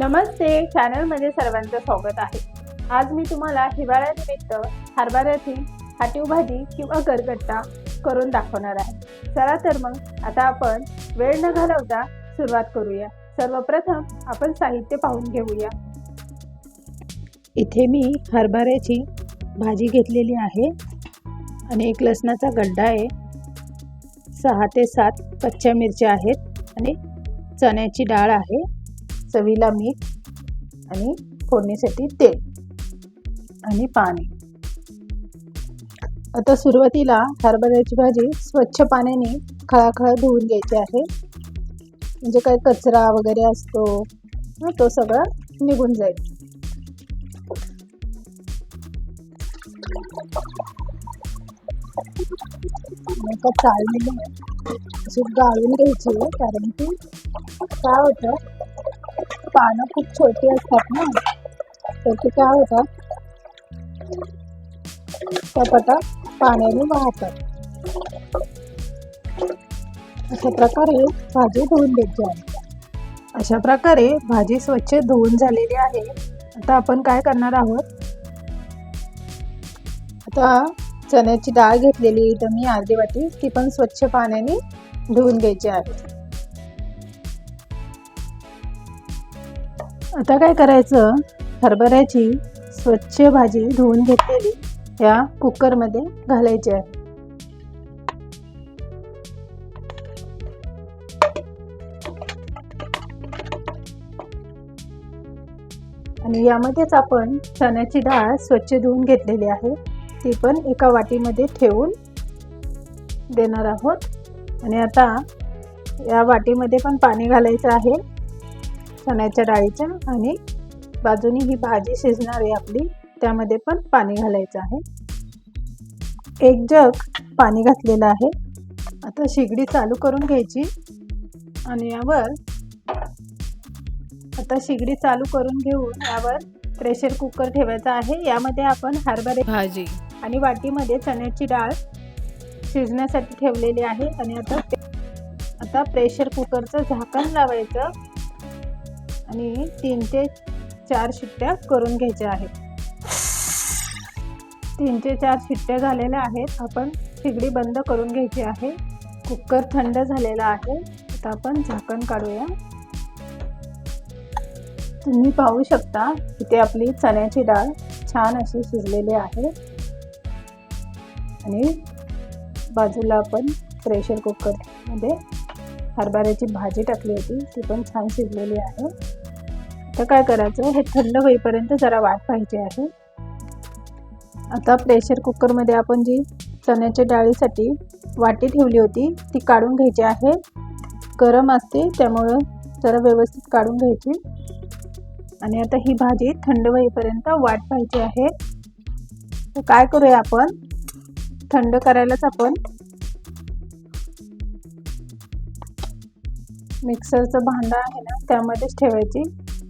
नमस्ते. चॅनलमध्ये सर्वांचं स्वागत आहे. आज मी तुम्हाला हिवाळ्यानिमित्त हरभऱ्याची हाटीव भाजी किंवा गरगट्टा करून दाखवणार आहे. चला तर मग आता आपण वेळ न घालवता सुरुवात करूया. सर्वप्रथम आपण साहित्य पाहून घेऊया. इथे मी हरभऱ्याची भाजी घेतलेली आहे आणि एक लसणाचा गड्डा आहे. सहा ते सात कच्च्या मिरच्या आहेत आणि चण्याची डाळ आहे. चवीला मीठ आणि फोडणीसाठी तेल आणि पाणी. आता सुरुवातीला हरभऱ्याची भाजी स्वच्छ पाण्याने खळाखळा धुवून घ्यायची आहे. म्हणजे काय कचरा वगैरे असतो तो सगळा निघून जाईल. एका अशी गाळून घ्यायची कारण की काय होतं पानं खूप छोटी असतात ना. तर काय होतात? पटापटा पाण्याने वाहतात. अशा प्रकारे भाजी धुवून द्यायची आहे अशा प्रकारे भाजी स्वच्छ धुवून झालेली आहे. आता आपण काय करणार आहोत? आता चण्याची डाळ घेतलेली तर मी अर्धी वाटी ती पण स्वच्छ पाण्याने धुवून घ्यायची आहे. आता काय करायचं? हरभऱ्याची स्वच्छ भाजी धुवून घेतलेली या कुकरमध्ये घालायची आहे. आणि यामध्येच आपण चण्याची डाळ स्वच्छ धुवून घेतलेली आहे. ती पण एका वाटीमध्ये ठेवून देणार आहोत. आणि आता या वाटीमध्ये पण पाणी घालायचं आहे. चण्याच्या डाळीचं आणि बाजूनी ही भाजी शिजणार आहे आपली. त्यामध्ये पण पाणी घालायचं आहे. एक जग पाणी घातलेलं आहे. आता शिगडी चालू करून घ्यायची. आणि यावर आता शिगडी चालू करून घेऊन यावर प्रेशर कुकर ठेवायचा आहे. यामध्ये आपण हरभरे भाजी. आणि वाटीमध्ये चण्याची डाळ शिजण्यासाठी ठेवलेली आहे. आणि आता आता प्रेशर कुकरचं झाकण लावायचं. आणि तीन ते चार शिट्ट्या करून घ्यायच्या आहेत. तीन ते चार शिट्ट्या झालेल्या आहेत. आपण शिगडी बंद करून घ्यायची आहे. कुकर थंड झालेला आहे. आता आपण झाकण काढूया. तुम्ही पाहू शकता इथे आपली चण्याची डाळ छान अशी शिजलेली आहे. आणि बाजूला आपण प्रेशर कुकरमध्ये हरभऱ्याची भाजी टाकली होती ती पण छान शिजलेली आहे. तर काय करायचं हे थंड होईपर्यंत जरा वाट पाहिजे आहे. आता प्रेशर कुकरमध्ये आपण जी चण्याच्या डाळीसाठी वाटी ठेवली होती ती काढून घ्यायची आहे. गरम असते त्यामुळं जरा व्यवस्थित काढून घ्यायची. आणि आता ही भाजी थंड होईपर्यंत वाट पाहिजे आहे. तर काय करूया आपण? थंड करायलाच आपण मिक्सरचं भांडं आहे ना त्यामध्येच ठेवायची.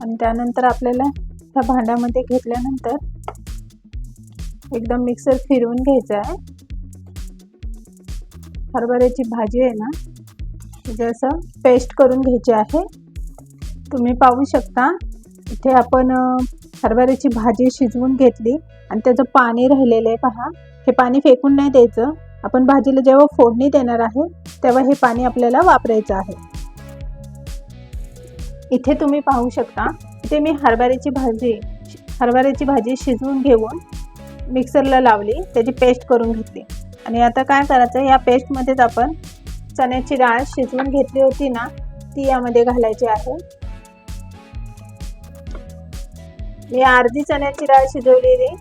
आणि त्यानंतर आपल्याला त्या भांड्यामध्ये घेतल्यानंतर एकदम मिक्सर फिरवून घ्यायचं आहे. हरभऱ्याची भाजी आहे ना जसं पेस्ट करून घ्यायची आहे. तुम्ही पाहू शकता इथे आपण हरभऱ्याची भाजी शिजवून घेतली आणि त्याचं पाणी राहिलेलं आहे पहा. हे पाणी फेकून नाही द्यायचं. आपण भाजीला जेव्हा फोडणी देणार आहे तेव्हा हे पाणी आपल्याला वापरायचं आहे. इथे तुम्ही पाहू शकता इथे मी हरभऱ्याची भाजी हरभऱ्याची भाजी शिजवून घेऊन मिक्सरला लावली त्याची पेस्ट करून घेतली. आणि आता काय करायचं या पेस्टमध्येच आपण चण्याची डाळ शिजवून घेतली होती ना ती यामध्ये घालायची आहे. मी अर्धी चण्याची डाळ शिजवलेली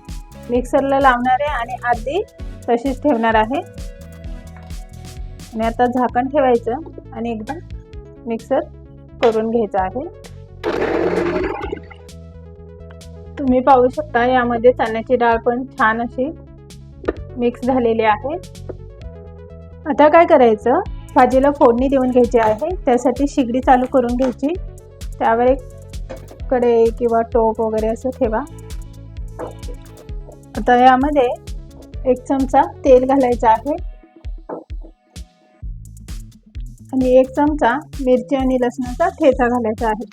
मिक्सरला लावणार आहे आणि अर्धी तशीच ठेवणार आहे. आणि आता झाकण ठेवायचं आणि एकदम मिक्सर करून घ्यायचं आहे. तुम्ही पाहू शकता यामध्ये चण्याची डाळ पण छान अशी मिक्स झालेली आहे. आता काय करायचं? भाजीला फोडणी देऊन घ्यायची आहे. त्यासाठी शिगडी चालू करून घ्यायची. त्यावर एक कडे किंवा टोप वगैरे असं ठेवा. आता यामध्ये एक चमचा तेल घालायचं आहे. आणि एक चमचा मिरची आणि लसणाचा ठेचा घालायचा आहे.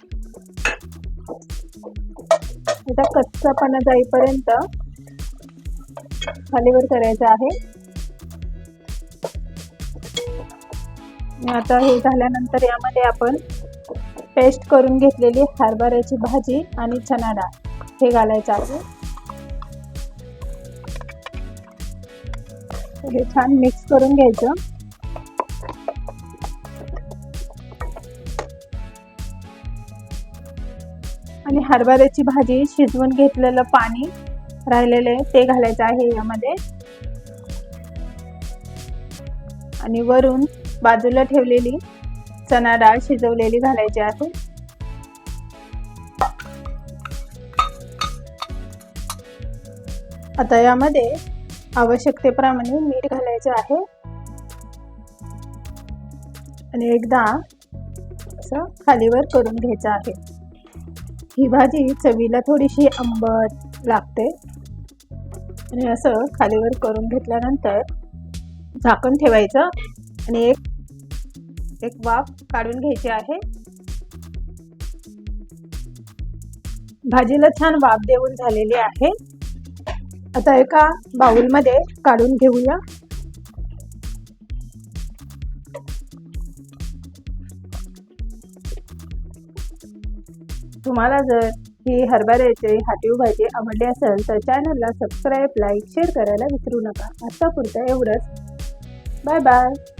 आता कच्चापणा जाईपर्यंत खालीवर करायचं आहे. आता हे झाल्यानंतर यामध्ये आपण पेस्ट करून घेतलेली हरभऱ्याची भाजी आणि चना डाळ हे घालायचं आहे. हे छान मिक्स करून घ्यायचं. आणि हरभऱ्याची भाजी शिजवून घेतलेलं पाणी राहिलेले ते घालायचं आहे यामध्ये. आणि वरून बाजूला ठेवलेली चणा डाळ शिजवलेली घालायची आहे. आता यामध्ये आवश्यकतेप्रमाणे मीठ घालायचे आहे. आणि एकदा असं खालीवर करून घ्यायचं आहे. ही भाजी चवीला थोडीशी आंबट लागते. आणि असं खालीवर करून घेतल्यानंतर झाकण ठेवायचं आणि एक एक वाफ काढून घ्यायची आहे. भाजीला छान वाफ देऊन झालेली आहे. आता एका बाउलमध्ये काढून घेऊया. तुम्हाला जर ही हरभऱ्याचे हाटीव भाजी आवडली असेल तर चॅनलला सबस्क्राईब लाईक शेअर करायला विसरू नका. आता पुरतं एवढंच. Bye bye